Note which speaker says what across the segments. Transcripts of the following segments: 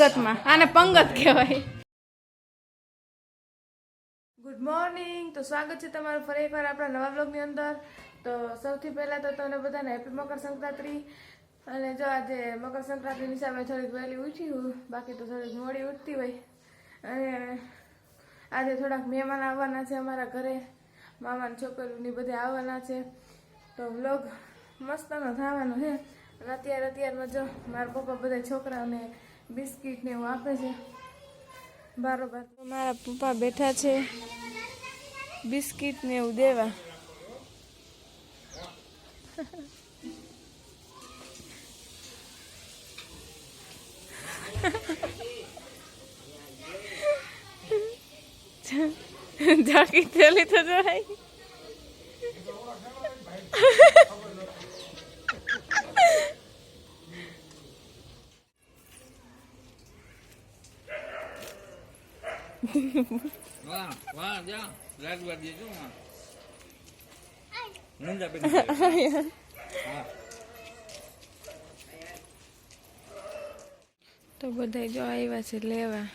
Speaker 1: પંગતમાં. આને પંગત કહેવાય. Good morning તો સ્વાગત છે તમારું ફરી એકવાર આપણા નવા બ્લોગની અંદર. તો સૌથી પહેલાં તો તમને બધાને હેપી મકર સંક્રાંતિ. અને જો આજે મકર સંક્રાંતિની હિસાબે થોડીક વહેલી ઉઠી હું, બાકી તો થોડીક મોડી ઉઠતી હોય. અને આજે થોડાક મહેમાન આવવાના છે અમારા ઘરે. મામાની છોકરીની બધે આવવાના છે. તો વ્લોગ મસ્તનો થવાનો છે. અને અત્યારે, અત્યારમાં જો મારા પપ્પા બધા છોકરાઓને બિસ્કિટ ને એવું આપે છે. બરોબર. મારા પપ્પા બેઠા છે. બિસ્કિટ ને એવું દેવા. જાકી થેલી તો જરાય.
Speaker 2: વાહ વાહ જા. લાડવા દેજો માં નંદા બેન
Speaker 1: તો બધા જો આવ્યા છે લેવા.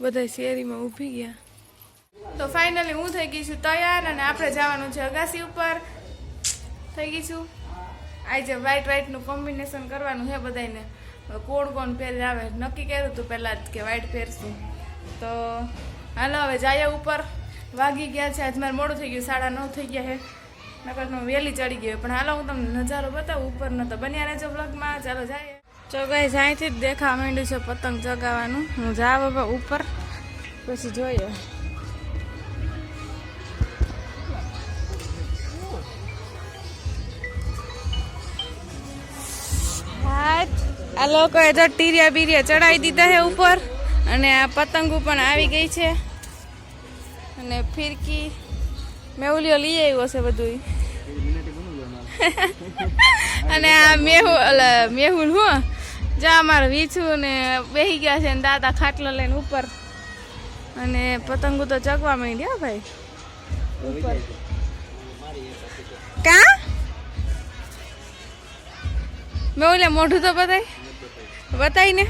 Speaker 1: બધા શેરીમાં ઊભી ગયા. તો ફાઇનલી હું થઈ ગઈ છું તૈયાર અને આપણે જવાનું છે અગાસી ઉપર. થઈ ગઈ છું? આજે વ્હાઈટ વ્હાઈટનું કોમ્બિનેશન કરવાનું છે બધાને કોણ કોણ પહેરી આવે. નક્કી કર્યું હતું પહેલાં જ કે વ્હાઈટ પહેરશું. તો હાલો, હવે જઈએ ઉપર. વાગી ગયા છે. આજ મારે મોડું થઈ ગયું. સાડા નવ થઈ ગયા છે. નકર વહેલી ચડી ગયો પણ હાલો, હું તમને નજારો બતાવું. ઉપરનો તો બન્યા રહેજો બ્લોગમાં ચાલો જાય ચોગાઈ અહીંથી જ દેખા માંડ્યું છે પતંગ ચગાવવાનું. હું જાવ હવે ઉપર. પછી જોઈએ. હાથ આ લોકોએ તો ટીરિયા બીરિયા ચડાવી દીધા છે ઉપર. અને આ પતંગો પણ આવી ગઈ છે. અને ફિરકી મેવલીઓ લઈ આવ્યો છે બધું અને આ મેહુ અલા, મેહુલ હું જા અમારે વીછું ને બેહી ગયા છે ને દાદા ખાટલો લઈને ઉપર. અને પતંગો તો ચગવા માંડ્યા ભાઈ. ઉપર. કા? મેં મોઢું તો બતાય બતાય ને?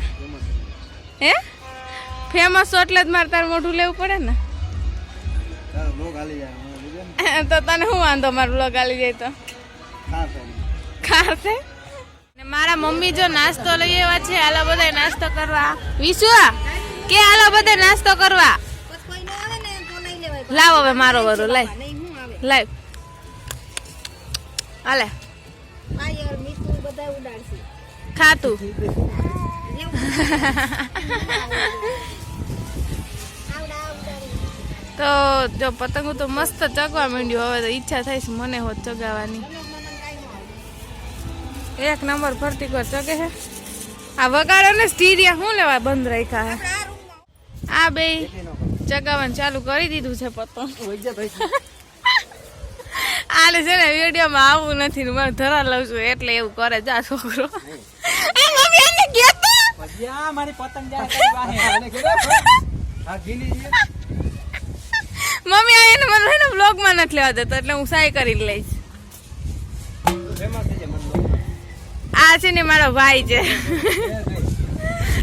Speaker 1: હે? ફેમસ એટલે જ મારે તારું મોઢું લેવું પડે ને? તો તને શું વાંધો? મારું બ્લોગ આલી જાય તો. ખાર છે ને મારા મમ્મી જો નાસ્તો લઈ આવ્યા છે આલા બધા નાસ્તો કરવા. વિશ્વ કે આલા બધા નાસ્તો કરવા? લાવ હવે મારો વરો લઈ. લઈ. હાલે. ખાતું. તો જો પતંગો તો મસ્ત ચગવા માંડ્યું. હવે તો ઈચ્છા થાય છે મને હોત ચગાવવાની. એક નંબર ફરતી કર ચગે છે આ વગાડો ને સ્ટીરિયા શું લેવા બંધ રાખ્યા હે? આ બે ચગાવવાનું ચાલુ કરી દીધું છે પતંગ. આલે છે ને વિડીયોમાં આવું નથી મારે ધરા લઉં છું એટલે એવું કરે જા છોકરો.
Speaker 2: મારી પતંગ જાય.
Speaker 1: મમ્મી આ એને મને ને વ્લોગમાં નથી લેવા દેતો એટલે હું સાય કરી લઈશ. આ છે ને મારો ભાઈ છે.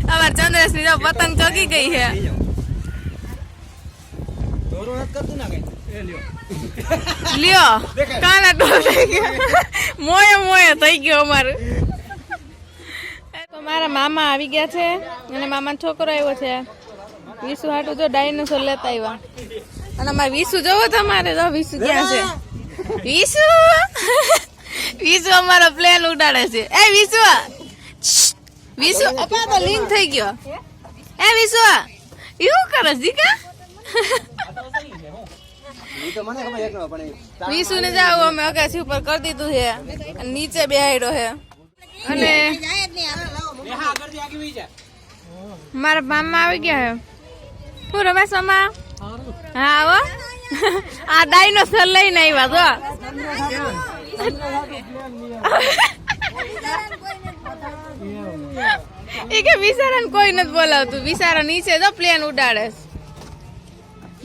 Speaker 1: અમાર ચંદ્રેશની જો પતંગ ચોકી ગઈ છે.
Speaker 2: ને લ્યો.
Speaker 1: કાના ટોલ થઈ ગયો. મોયે મોયે થઈ ગયો અમારું. મારા મામા આવી ગયા છે અને મામાનો છોકરો આવ્યો છે. વિસુ હાટું જો ડાયનોસોર લેતા આવ્યા. અને અમારે વિસુ જોવો તમારે જો વિસુ ક્યાં છે? વિસુ? વિસુ અમારો પ્લેન ઉડાડે છે. એ વિસુ વિસુ અપા તો લિંક થઈ ગયો. એ વિસુ એવું કરે દીકા વિસુ ને જાવ અમે અગાસી ઉપર કરી દીધું છે. અને નીચે બેહાડ્યો છે. અને
Speaker 2: હા, જા.
Speaker 1: મારા મામા આવી ગયા શું રમેશ મામા? હા આવો આ ડાયનોસર લઈને આવ્યા તો એ કે વિસારણ કોઈ નથી બોલાવતું. વિસારણ નીચે જો પ્લેન ઉડાડે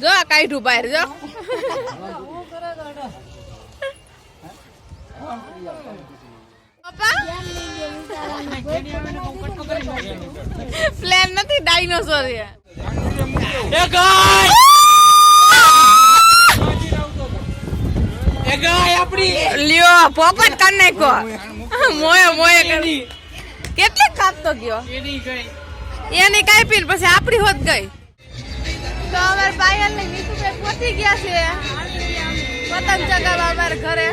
Speaker 1: જો આ કાઢું બહાર જો. પપ્પા? પ્લેન નથી ડાયનોસોર છે.
Speaker 2: એ ગાય! એ ગાય આપણી!
Speaker 1: લ્યો પોપટ કર નાખ્યો. મોય મોય કરી. કેટલી કાપતો ગયો?
Speaker 2: એની ગઈ.
Speaker 1: એની કાપી પછી આપણી હોત ગઈ. તો અમારે પાયલ ને પહોંચી ગયા છે. પતંગ ચગાવવા અમારે ઘરે.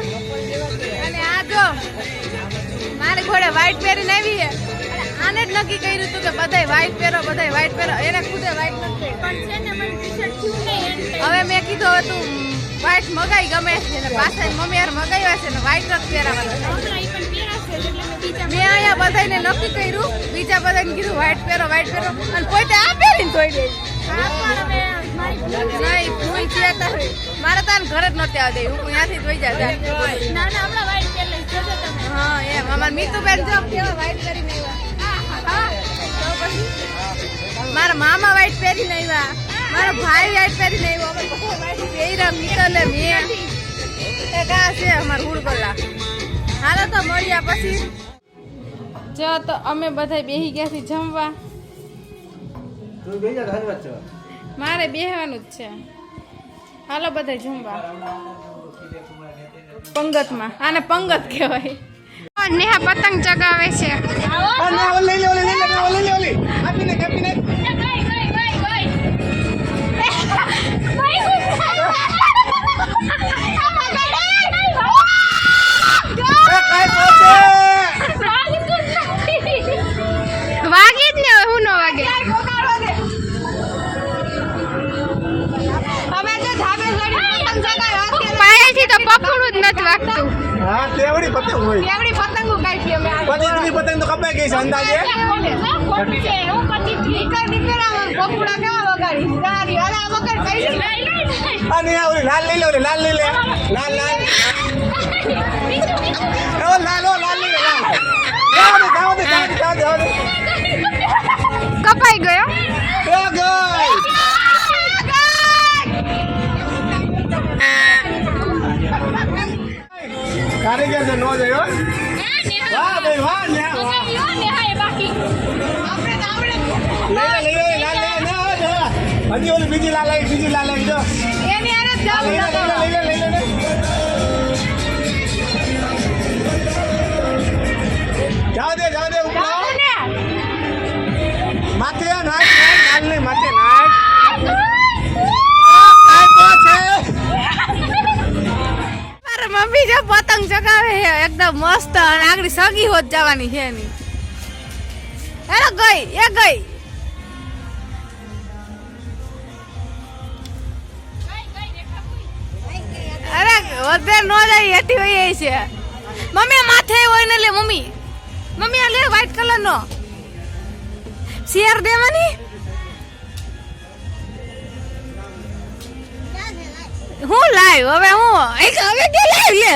Speaker 1: અને આ જો. મારી ઘોડે વ્હાઈટ પહેરીને આવી અને આને જ નક્કી કર્યું હતું કે બધાય વ્હાઈટ પહેરો બધાય વ્હાઈટ પહેરો. એને ખુદે વ્હાઈટ નથી હવે મેં કીધું હતું વ્હાઈટ મગાઈ ગમે છે ને પાછા મમ્મી યાર મગાવ્યા છે ને વ્હાઈટ નથી પહેરાવાના મેં અહીંયા બધાને નક્કી કર્યું બીજા બધાને કીધું વ્હાઈટ પહેરો વ્હાઈટ પહેરો. અને પોતે આ પહેરીને ધોઈ દે નહીં ભૂલ છે મારે તાર ઘરે જ નહોતી આવતી હું ત્યાંથી જોઈ જા અમાર મીતુબેન જો. કેવા વ્હાઈટ કરીને આવ્યા મારા મામા વાઈટ પહેરીને આવ્યા. મારો ભાઈ વાઈટ પહેરીને આવ્યો. અમે બધા વ્હાઈટ પહેર્યા મિતલે મેં. એક આ છે અમાર હુડગોલા. હાલો તો મળ્યા પછી. જો તો અમે બધા બેહી ગયા છીએ જમવા. મારે બેહવાનું જ છે. હાલો બધા જમવા. પંગતમાં. આને પંગત કહેવાય. નેહા પતંગ ચગાવે છે. વાગી જ ને હું ન વાગે. પાયેથી તો પકડું જ નથી વાગતું.
Speaker 2: હા તેવડી પતે હોય.
Speaker 1: કેવડી અમે
Speaker 2: પતિ તું પતંગ તો કપાઈ ગઈ છે અંદાજે? અને લાલ લઈ લે લાલ લઈ લે. લાલ લાલ. ઓ લાલ લાલ લઈ લે
Speaker 1: કપાઈ ગયો?
Speaker 2: કારીગર છે નો જયો વાહ ભાઈ વાહ વાહ લે લે ના આવે હજી ઓલી બીજી લાલ આવી બીજી લાલ આવી જો
Speaker 1: એની અરે જ
Speaker 2: આ લઈ લે લઈ લે લઈ જાવ દે જાવ દે ઉપર માથે નાખ નાખ ને માથે.
Speaker 1: જો પતંગ ચગાવે છે, એકદમ મસ્ત અને આગળ સગી હોત જવાની છે એની. હેલો ગઈ, એ ગઈ. અરે, વધે નો જાય એટી હોય છે. મમ્મી માથે હોય ને લે, મમ્મી. મમ્મી લે વ્હાઈટ કલર નો. શેર દેવાની? હું લાવ હવે હું એક હવે કે લાવ લે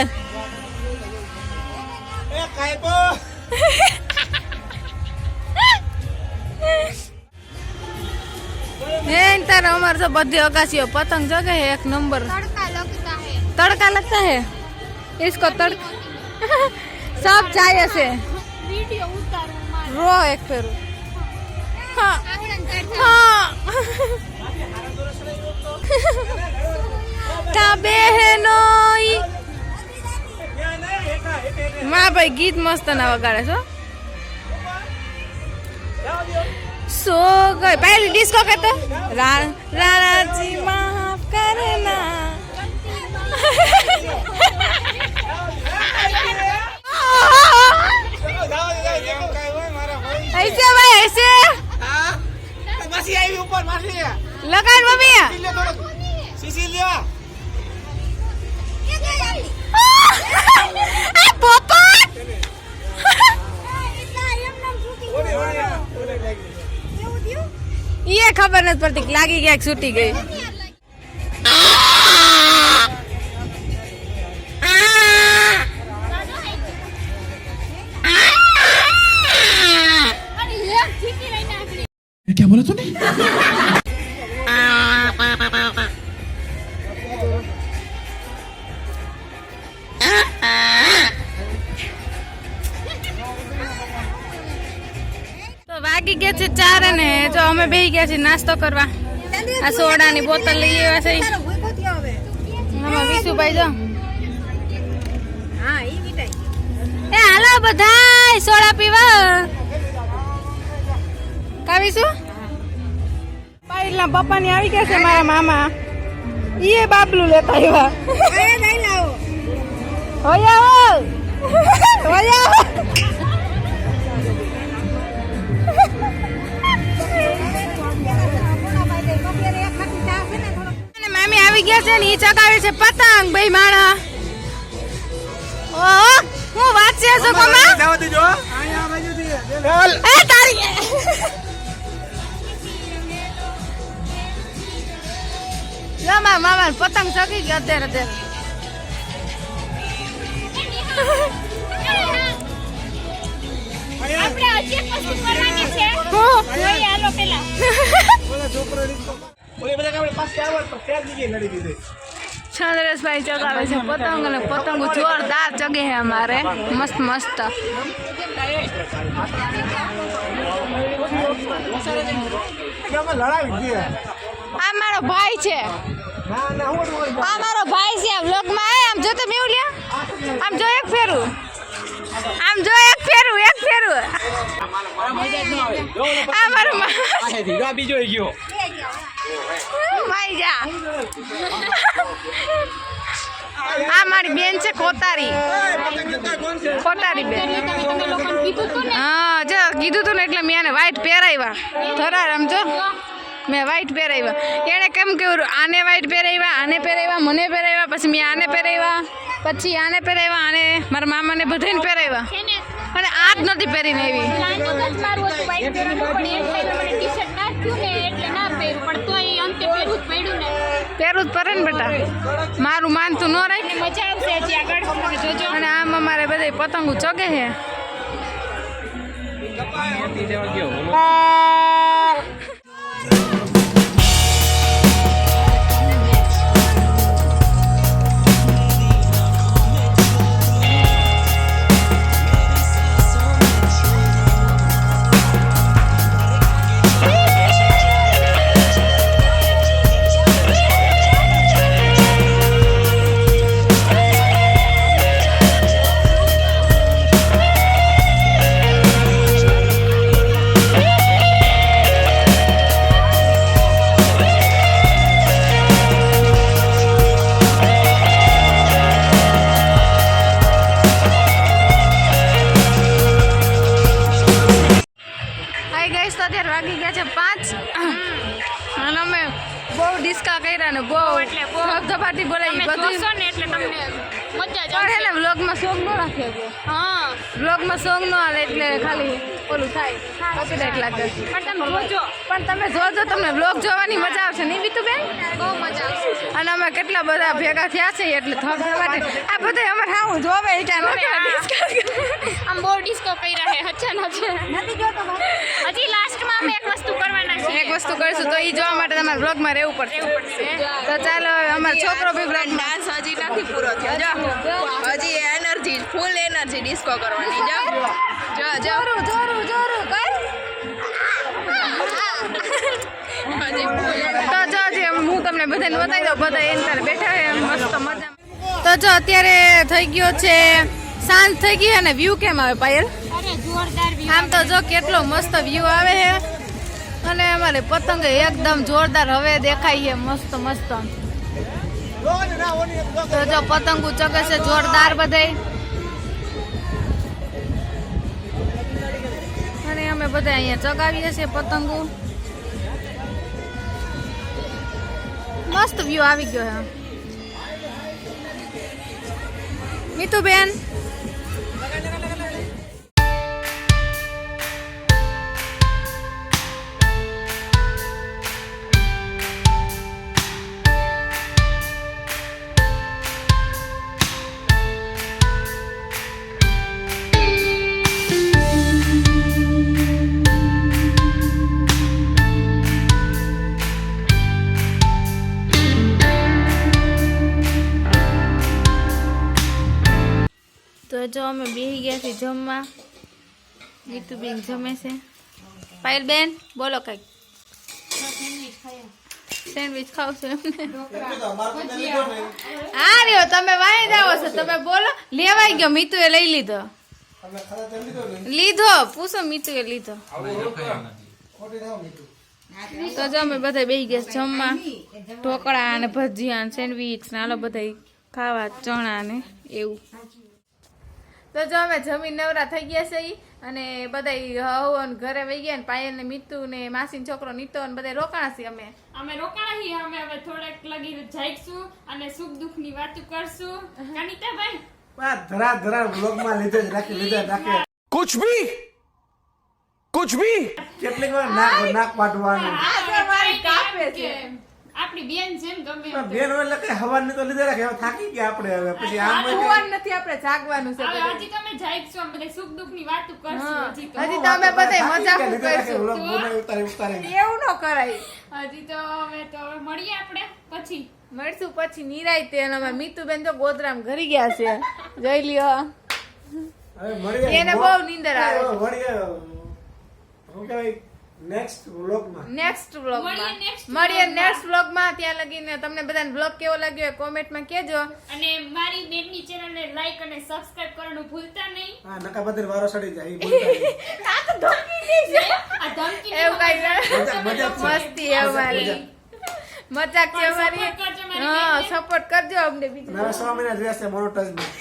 Speaker 2: એ કાંઈ તો
Speaker 1: હે તારે અમારે તો બધી અગાસીઓ પતંગ જગે है एक नंबर तड़का लगता है इसको तड़का सब चाहिए से रो एक फेर हाँ हाँ બહેનોઈ માં ભાઈ ગીત મસ્ત ના વગાડે છો સો ગઈ. પહેલી ડિસ્કો કરતો રાણાજી માફ કરના.
Speaker 2: લાગી
Speaker 1: ક્યાંક છૂટી ગઈ
Speaker 3: क्या बोला तूने
Speaker 1: વાગ્યા છે ચાર અને જો અમે બેસી ગયા છીએ નાસ્તો કરવા આ સોડાની બોતલ લઈ આવ્યા છે. આમાં વિશુભાઈ જો. એ હાલો બધા સોડા પીવા. કાવીશું પાયલના પપ્પાની આવી ગયા છે મારા મામા. ઈએ બાબલું લેતા આવ્યા. હોયા આવો હોય મામી આવી ગયા છે ને એ ચગાવે છે પતંગ ભાઈ માણા ઓહો હું વાત છે શું કમા?
Speaker 2: જવા દેજો. અહીંયા આ બાજુથી ચાલ
Speaker 1: એ તારી લો મા મામા પતંગ ચગી ગયો અત્યારે તે.
Speaker 3: આપણે હજી પસંદ કરવાની છે.
Speaker 1: હું.
Speaker 3: હાલો પેલા.
Speaker 2: બોલા છોકરો
Speaker 1: ચંદ્રેશભાઈ ચગાવે છે પતંગ અને પતંગ જોરદાર ચગે છે અમારે મસ્ત મસ્ત
Speaker 2: કે અમે લડાવી દીધી
Speaker 1: આ મારો ભાઈ છે
Speaker 2: ના ના હું બોલ
Speaker 1: આ મારો ભાઈ છે આમ લોકમાં આય આમ જો તમે એવું લ્યા આમ જો એક ફેરું આમ જો એક ફેરું એક ફેરું આ મારો
Speaker 2: બીજો ગયો
Speaker 1: માઈ જા. આ મારી બેન છે કોતારી. કોતારી બેન. હા જો કીધું તું ને એટલે મેં આને વ્હાઈટ પહેરાવ્યા. થોડા રમજો મેં વ્હાઈટ પહેરાવ્યા. એણે કેમ કેવું આને વ્હાઈટ પહેરાવ્યા આને પહેરાવ્યા મને પહેરાવ્યા પછી મેં આને પહેરાવ્યા પછી આને પહેરાવ્યા આને મારા મામાને બધાને પહેરાવ્યા. અને આ જ નથી પહેરીને એવી
Speaker 3: ટી-શર્ટ ના એટલે ના પહેર્યું પણ તોય અંતે પહેરવું જ પડ્યું ને.
Speaker 1: પહેરવું જ પડે ને બેટા. મારું માનતું ન રહે.
Speaker 3: અને મજા આવશે હજી આગળ તમે જોજો.
Speaker 1: અને આમ અમારે બધા પતંગો ચગે છે વાગી ગયા છે પાંચ. અને અમે બહુ ડિસ્કા કર્યા ને બહુ
Speaker 3: એટલે બહુ.
Speaker 1: ધબધબાટી બોલાવી બધું.
Speaker 3: ને એટલે તમને મજા જ
Speaker 1: આવે ને વ્લોગમાં સોંગ ન રાખે
Speaker 3: હા.
Speaker 1: વ્લોગમાં સોંગ ન હાલે એટલે ખાલી ઓલું થાય. કોપીરાઇટ લાગે.
Speaker 3: પણ તમે જોજો.
Speaker 1: પણ તમે જોજો તમને વ્લોગ જોવાની મજા આવશે નહીં બીતું બેન
Speaker 3: બહુ મજા આવશે.
Speaker 1: અને અમે કેટલા બધા ભેગા થયા છે એટલે માટે આ બધે અમારે હાવું જોવે કાંઈ
Speaker 3: આમ બહુ ડિસ્કો કર્યા છે અચાનક. હજી લાસ્ટમાં અમે એક વસ્તુ કરવાના છે
Speaker 1: એક વસ્તુ કરીશું તો એ જોવા માટે તમારે વ્લોગમાં રહેવું પડશે. તો ચાલો હવે અમારો છોકરો બી બ્રાન્ડ
Speaker 4: ડાન્સ હજી નથી પૂરો થયો. જો હજી એનર્જી ફૂલ એનર્જી ડિસ્કો કરવાની. જો જો
Speaker 1: જોરું જોરું જોરું કર તો જો જે હું તમને બધાને બતાવી દઉં બધા એની તારે બેઠા છે મસ્ત મજા તો જો અત્યારે થઈ ગયો છે સાંજ થઈ ગઈ અને વ્યૂ કેમ આવે પાયલ? આમ તો જો કેટલો મસ્ત વ્યૂ આવે છે. અને અમારે પતંગ એકદમ જોરદાર હવે દેખાય છે મસ્ત મસ્ત.
Speaker 2: રોજ ના ઓની
Speaker 1: તો જો પતંગો ચગે છે જોરદાર બધે અને અમે બધા અહીંયા ચગાવીએ છીએ પતંગો. મસ્ત વ્યૂ આવી ગયો હે મીતુબેન જો અમે બેસી ગયા છીએ જમવા. મીતુબેન જમે છે. પાયલબેન બોલો કંઈક. સેન્ડવિચ ખાવ છો હા રહ્યો, તમે વાય જાઓ છો. તમે બોલો. લેવાઈ ગયો, મીતુએ લઈ લીધો. લીધો, પૂછો મીતુએ લીધો. તો જો અમે બધા બેસી ગયા જમવા. ઢોકળા અને ભજીયા ને સેન્ડવીચ ને આલો બધા ખાવા ચણા ને એવું. તો જો અમે જમીન નવરા થઈ ગયા છે અને બધા હવન ઘરે વહી ગયા પાયલ ને મીતુ ને માસી છોકરો નીતો ને બધા રોકાણા છે અમે.
Speaker 3: અમે રોકાણા છીએ અમે હવે થોડેક લગી જઈશું અને સુખ દુઃખની વાતો કરશું. કનિતા
Speaker 2: ભાઈ ધરા ધરા વ્લોગમાં લીધે જ રાખી લીધે રાખે.
Speaker 5: કુછ ભી? કુછ ભી?
Speaker 2: કેટલીક વાર નાક નાક પાટવાનું આ તો
Speaker 1: મારી કાપે છે.
Speaker 3: આપણી બેન જેમ ગમે
Speaker 2: બેન એટલે કઈ ને તો લીધે રાખે હવે થાકી ગયા આપણે હવે. પછી આમ હોય
Speaker 1: નથી આપણે જાગવાનું છે
Speaker 3: હવે હજી તમે જાઈશું છો બધા સુખ દુઃખની વાતો કરશું હજી તો.
Speaker 1: હજી તો અમે મજાક કરશું.
Speaker 2: ઉતારી ઉતારી
Speaker 1: એવું ન કરાય.
Speaker 3: હજી તો હવે તો મળીએ આપણે પછી.
Speaker 1: મળશું પછી નિરાય તે અને મીતુબેન તો ગોદરામ ઘરી ગયા છે. જોઈ લ્યો. એને બહુ નીંદર આવે.
Speaker 2: હવે શું કહેવાય? નેક્સ્ટ વ્લોગમાં
Speaker 1: નેક્સ્ટ વ્લોગમાં
Speaker 3: મળીએ.
Speaker 1: નેક્સ્ટ વ્લોગમાં ત્યાં લગીને તમને બધાને વ્લોગ કેવો લાગ્યો એ કોમેન્ટમાં કહેજો.
Speaker 3: અને મારી બેનની ચેનલને લાઈક અને સબસ્ક્રાઇબ કરવાનું ભૂલતા નહીં.
Speaker 2: હા નકા બધી વારો સડી જાય.
Speaker 1: આ તો ધમકી દે છે.
Speaker 3: આ ધમકી
Speaker 1: એવું કાંઈ
Speaker 2: મજાક- મજાક
Speaker 1: મસ્તી એ અમારી. મજાક છે અમારી.
Speaker 3: મારી
Speaker 1: હા સપોર્ટ કરજો અમને બીજું
Speaker 2: અને હવે સો મહિના જ રહેશે મોનોટાઈઝમાં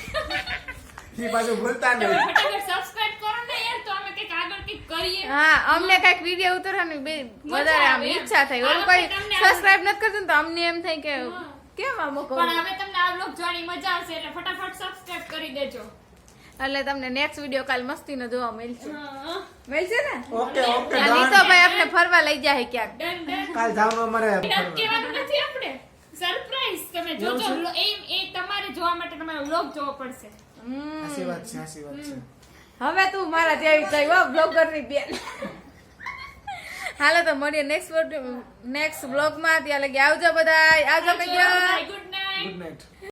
Speaker 2: ઈ પાછું ભૂલતા નહીં.
Speaker 3: સબસ્ક્રાઇબ કરો ને યાર તો અમે કંઈક આગળ કંઈક કરીએ.
Speaker 1: હા અમને કંઈક વીડિયો ઉતારવાની વધારે આમ ઈચ્છા થઈ ઓલું કોઈ સબસ્ક્રાઇબ નથી કરતું તો અમને એમ થાય કે કેમ આ મોકો?
Speaker 3: પણ હવે તમને આ vlog જોવાની મજા આવશે એટલે ફટાફટ સબસ્ક્રાઇબ કરી દેજો.
Speaker 1: એટલે તમને નેક્સ્ટ વીડિયો કાલ મસ્તીનો જોવા મળશે. મળશે ને?
Speaker 2: ઓકે ઓકે
Speaker 1: તો ભાઈ આપણે ફરવા લઈ જાય ક્યાંક.
Speaker 2: કાલ જાવ અમારે
Speaker 3: કેવાનું નથી આપણે. સરપ્રાઈઝ તમે જોજો એ એ તમારે જોવા માટે તમારે વ્લોગ જોવો પડશે.
Speaker 1: હમ.
Speaker 2: સાચી વાત છે સાચી વાત છે.
Speaker 1: હવે તું મારા જેવી થઈ હો બ્લોગરની બેન. હાલો તો મળીએ નેક્સ્ટ નેક્સ્ટ બ્લોગમાં ત્યાં લગી આવજો બધા આવજો
Speaker 3: ગુડ નાઇટ
Speaker 2: ગુડ નાઇટ